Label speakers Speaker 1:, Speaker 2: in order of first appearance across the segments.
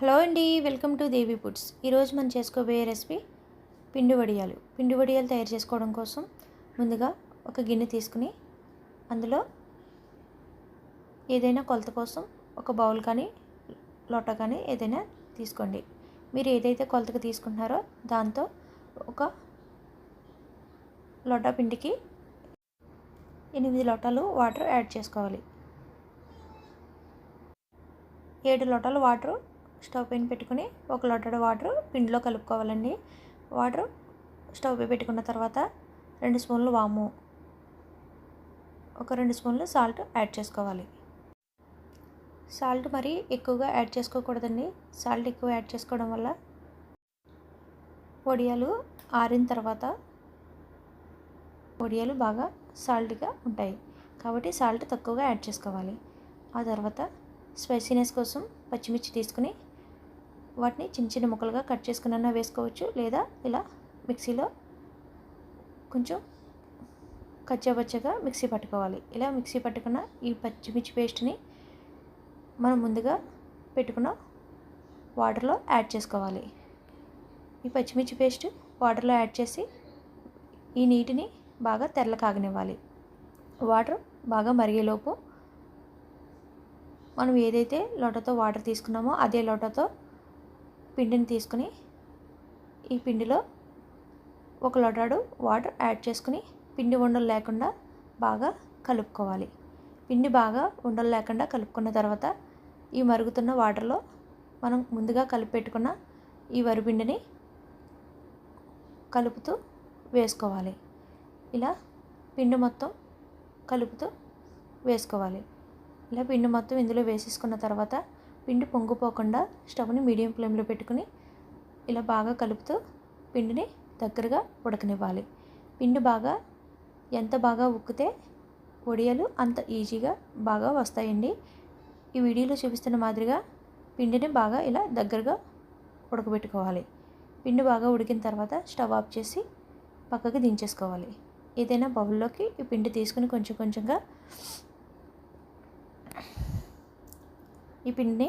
Speaker 1: Hello అండి welcome to Devi foods. ఈరోజు మనం చేసుకోబోయే రెసిపీ పిండి వడియాలు. పిండి వడియాలు తయారు చేసుకోవడం కోసం ముందుగా ఒక గిన్నె తీసుకుని అందులో ఏదైనా కొలత కోసం ఒక బౌల్ కానీ లోటా కానీ ఏదైనా తీసుకోండి. మీరు ఏదైతే కొలతకు తీసుకుంటున్నారో దాంతో ఒక లోటా పిండికి ఎనిమిది లోటాలు వాటర్ యాడ్ చేసుకోవాలి. ఏడు లోటాలు వాటర్ స్టవ్ పైన పెట్టుకుని ఒక లోటాడు వాటర్ పిండిలో కలుపుకోవాలండి. వాటర్ స్టవ్ పై పెట్టుకున్న తర్వాత రెండు స్పూన్లు వాము ఒక రెండు స్పూన్లు సాల్ట్ యాడ్ చేసుకోవాలి. సాల్ట్ మరి ఎక్కువగా యాడ్ చేసుకోకూడదండి. సాల్ట్ ఎక్కువ యాడ్ చేసుకోవడం వల్ల వడియాలు ఆరిన తర్వాత వడియాలు బాగా సాల్ట్గా ఉంటాయి. కాబట్టి సాల్ట్ తక్కువగా యాడ్ చేసుకోవాలి. ఆ తర్వాత స్పైసీనెస్ కోసం పచ్చిమిర్చి తీసుకుని వాటిని చిన్న చిన్న ముక్కలుగా కట్ చేసుకున్న వేసుకోవచ్చు. లేదా ఇలా మిక్సీలో కొంచెం కచ్చాబచ్చగా మిక్సీ పట్టుకోవాలి. ఇలా మిక్సీ పట్టుకున్న ఈ పచ్చిమిర్చి పేస్ట్ని మనం ముందుగా పెట్టుకున్న వాటర్లో యాడ్ చేసుకోవాలి. ఈ పచ్చిమిర్చి పేస్ట్ వాటర్లో యాడ్ చేసి ఈ నీటిని బాగా తెరల కాగనివ్వాలి. వాటర్ బాగా మరిగేలోపు మనం ఏదైతే లోటతో వాటర్ తీసుకున్నామో అదే లోటతో పిండిని తీసుకుని ఈ పిండిలో ఒక లొటాడు వాటర్ యాడ్ చేసుకుని పిండి ఉండలు లేకుండా బాగా కలుపుకోవాలి. పిండి బాగా ఉండలు లేకుండా కలుపుకున్న తర్వాత ఈ మరుగుతున్న వాటర్లో మనం ముందుగా కలిపెట్టుకున్న ఈ వరిపిండిని కలుపుతూ వేసుకోవాలి. ఇలా పిండి మొత్తం కలుపుతూ వేసుకోవాలి. ఇలా పిండి మొత్తం ఇందులో వేసేసుకున్న తర్వాత పిండి పొంగిపోకుండా స్టవ్ని మీడియం ఫ్లేమ్లో పెట్టుకుని ఇలా బాగా కలుపుతూ పిండిని దగ్గరగా ఉడకనివ్వాలి. పిండి బాగా ఎంత బాగా ఉక్కితే వడియాలు అంత ఈజీగా బాగా వస్తాయండి. ఈ వీడియోలో చూపిస్తున్న మాదిరిగా పిండిని బాగా ఇలా దగ్గరగా ఉడకబెట్టుకోవాలి. పిండి బాగా ఉడికిన తర్వాత స్టవ్ ఆఫ్ చేసి పక్కకి దించేసుకోవాలి. ఏదైనా బౌల్లోకి ఈ పిండి తీసుకుని కొంచెం కొంచెంగా ఈ పిండిని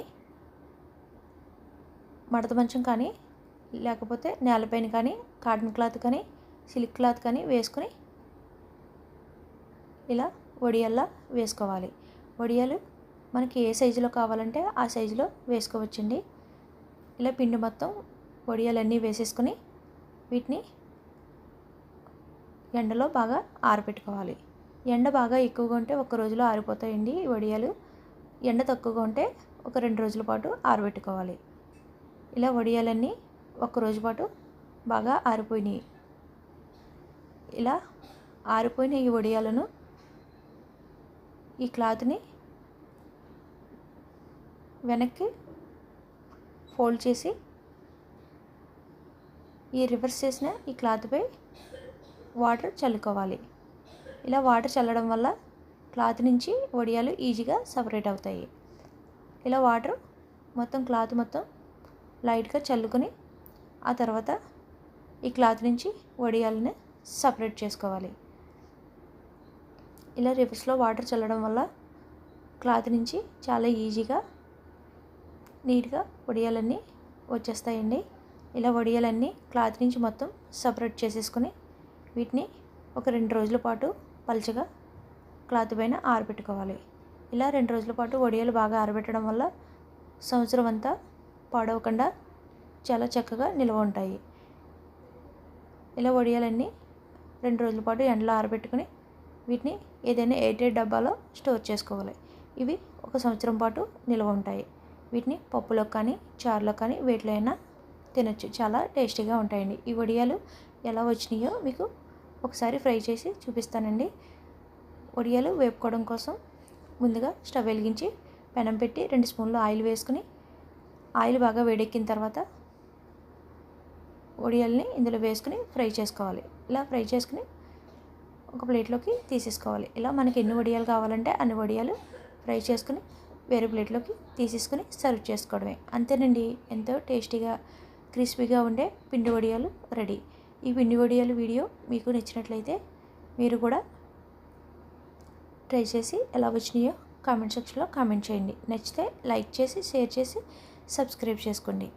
Speaker 1: మడత మంచం కానీ లేకపోతే నేలపైన కానీ కాటన్ క్లాత్ కానీ సిల్క్ క్లాత్ కానీ వేసుకొని ఇలా వడియల్లా వేసుకోవాలి. వడియాలు మనకి ఏ సైజులో కావాలంటే ఆ సైజులో వేసుకోవచ్చండి. ఇలా పిండి మొత్తం వడియాలన్నీ వేసేసుకొని వీటిని ఎండలో బాగా ఆరబెట్టుకోవాలి ఎండ బాగా ఎక్కువగా ఉంటే ఒక రోజులో ఆరిపోతాయండి ఈ వడియాలు. ఎండ తక్కువగా ఉంటే ఒక రెండు రోజుల పాటు ఆరబెట్టుకోవాలి. ఇలా వడియాలన్నీ ఒక రోజు పాటు బాగా ఆరిపోయినాయి. ఇలా ఆరిపోయిన ఈ వడియాలను ఈ క్లాత్ని వెనక్కి ఫోల్డ్ చేసి ఈ రివర్స్ చేసిన ఈ క్లాత్పై వాటర్ చల్లుకోవాలి. ఇలా వాటర్ చల్లడం వల్ల క్లాత్ నుంచి వడియాలు ఈజీగా సపరేట్ అవుతాయి. ఇలా వాటర్ మొత్తం క్లాత్ మొత్తం లైట్గా చల్లుకొని ఆ తర్వాత ఈ క్లాత్ నుంచి వడియాలని సపరేట్ చేసుకోవాలి. ఇలా రివర్స్లో వాటర్ చల్లడం వల్ల క్లాత్ నుంచి చాలా ఈజీగా నీట్గా వడియాలన్నీ వచ్చేస్తాయండి. ఇలా వడియాలన్నీ క్లాత్ నుంచి మొత్తం సపరేట్ చేసేసుకొని వీటిని ఒక రెండు రోజుల పాటు పలుచగా క్లాత్ పైన ఆరబెట్టుకోవాలి. ఇలా రెండు రోజుల పాటు వడియాలు బాగా ఆరబెట్టడం వల్ల సంవత్సరం అంతా పాడవకుండా చాలా చక్కగా నిల్వ ఉంటాయి. ఇలా వడియాలన్నీ రెండు రోజుల పాటు ఎండలో ఆరబెట్టుకుని వీటిని ఏదైనా ఎయిటెడ్ డబ్బాలో స్టోర్ చేసుకోవాలి. ఇవి ఒక సంవత్సరం పాటు నిల్వ ఉంటాయి. వీటిని పప్పులో కానీ చారులో కానీ వేటిలో అయినా తినొచ్చు. చాలా టేస్టీగా ఉంటాయండి. ఈ వడియాలు ఎలా వచ్చినాయో మీకు ఒకసారి ఫ్రై చేసి చూపిస్తానండి. వడియాలు వేపుకోవడం కోసం ముందుగా స్టవ్ వెలిగించి పెనం పెట్టి రెండు స్పూన్లు ఆయిల్ వేసుకుని ఆయిల్ బాగా వేడెక్కిన తర్వాత వడియాలని ఇందులో వేసుకుని ఫ్రై చేసుకోవాలి. ఇలా ఫ్రై చేసుకుని ఒక ప్లేట్లోకి తీసేసుకోవాలి. ఇలా మనకి ఎన్ని వడియాలు కావాలంటే అన్ని వడియాలు ఫ్రై చేసుకుని వేరే ప్లేట్లోకి తీసేసుకుని సర్వ్ చేసుకోవడమే. అంతేనండి. ఎంతో టేస్టీగా క్రిస్పీగా ఉండే పిండి వడియాలు రెడీ. ఈ పిండి వడియాలు వీడియో మీకు నచ్చినట్లయితే మీరు కూడా ట్రై చేసి ఎలా వచ్చినాయో కామెంట్ సెక్షన్లో కామెంట్ చేయండి. నచ్చితే లైక్ చేసి షేర్ చేసి సబ్స్క్రైబ్ చేసుకోండి.